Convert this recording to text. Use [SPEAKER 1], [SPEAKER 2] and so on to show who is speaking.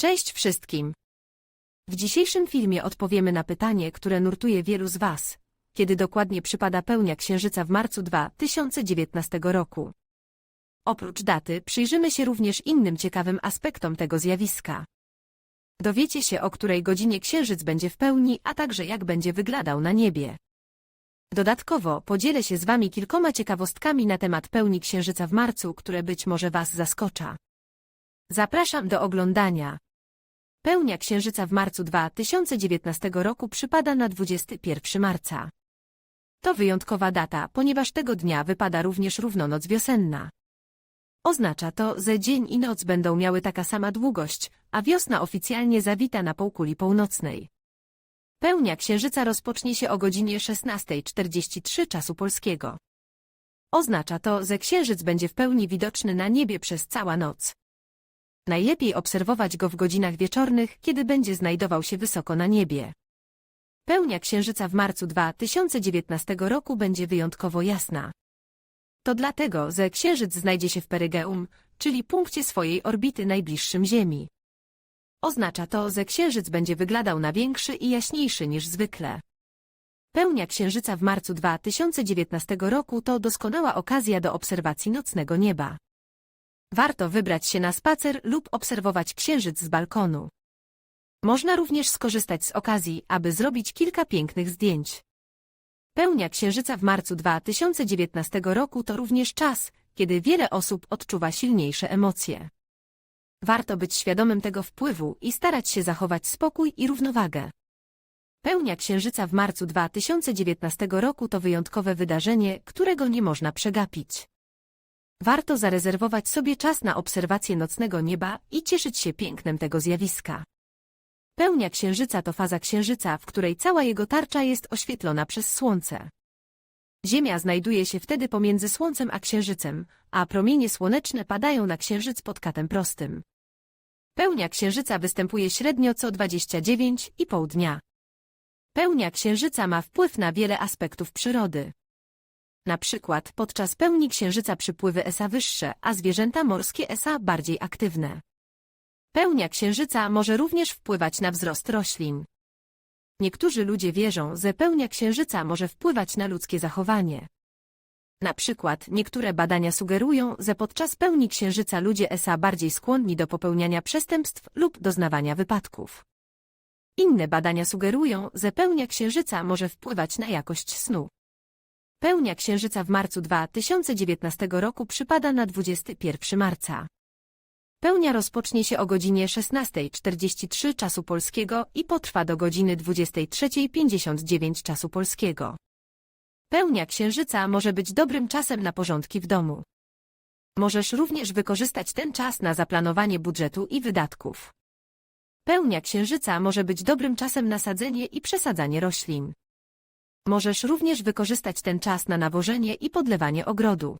[SPEAKER 1] Cześć wszystkim! W dzisiejszym filmie odpowiemy na pytanie, które nurtuje wielu z Was. Kiedy dokładnie przypada pełnia księżyca w marcu 2019 roku? Oprócz daty przyjrzymy się również innym ciekawym aspektom tego zjawiska. Dowiecie się, o której godzinie księżyc będzie w pełni, a także jak będzie wyglądał na niebie. Dodatkowo podzielę się z Wami kilkoma ciekawostkami na temat pełni księżyca w marcu, które być może Was zaskocza. Zapraszam do oglądania. Pełnia księżyca w marcu 2019 roku przypada na 21 marca. To wyjątkowa data, ponieważ tego dnia wypada również równonoc wiosenna. Oznacza to, że dzień i noc będą miały taka sama długość, a wiosna oficjalnie zawita na półkuli północnej. Pełnia księżyca rozpocznie się o godzinie 16.43 czasu polskiego. Oznacza to, że księżyc będzie w pełni widoczny na niebie przez całą noc. Najlepiej obserwować go w godzinach wieczornych, kiedy będzie znajdował się wysoko na niebie. Pełnia księżyca w marcu 2019 roku będzie wyjątkowo jasna. To dlatego, że księżyc znajdzie się w perygeum, czyli punkcie swojej orbity najbliższym Ziemi. Oznacza to, że księżyc będzie wyglądał na większy i jaśniejszy niż zwykle. Pełnia księżyca w marcu 2019 roku to doskonała okazja do obserwacji nocnego nieba. Warto wybrać się na spacer lub obserwować księżyc z balkonu. Można również skorzystać z okazji, aby zrobić kilka pięknych zdjęć. Pełnia księżyca w marcu 2019 roku to również czas, kiedy wiele osób odczuwa silniejsze emocje. Warto być świadomym tego wpływu i starać się zachować spokój i równowagę. Pełnia księżyca w marcu 2019 roku to wyjątkowe wydarzenie, którego nie można przegapić. Warto zarezerwować sobie czas na obserwację nocnego nieba i cieszyć się pięknem tego zjawiska. Pełnia księżyca to faza księżyca, w której cała jego tarcza jest oświetlona przez słońce. Ziemia znajduje się wtedy pomiędzy słońcem a księżycem, a promienie słoneczne padają na księżyc pod katem prostym. Pełnia księżyca występuje średnio co 29,5 dnia. Pełnia księżyca ma wpływ na wiele aspektów przyrody. Na przykład podczas pełni księżyca przypływy ESA wyższe, a zwierzęta morskie ESA bardziej aktywne. Pełnia księżyca może również wpływać na wzrost roślin. Niektórzy ludzie wierzą, że pełnia księżyca może wpływać na ludzkie zachowanie. Na przykład niektóre badania sugerują, że podczas pełni księżyca ludzie ESA bardziej skłonni do popełniania przestępstw lub doznawania wypadków. Inne badania sugerują, że pełnia księżyca może wpływać na jakość snu. Pełnia księżyca w marcu 2019 roku przypada na 21 marca. Pełnia rozpocznie się o godzinie 16.43 czasu polskiego i potrwa do godziny 23.59 czasu polskiego. Pełnia księżyca może być dobrym czasem na porządki w domu. Możesz również wykorzystać ten czas na zaplanowanie budżetu i wydatków. Pełnia księżyca może być dobrym czasem na sadzenie i przesadzanie roślin. Możesz również wykorzystać ten czas na nawożenie i podlewanie ogrodu.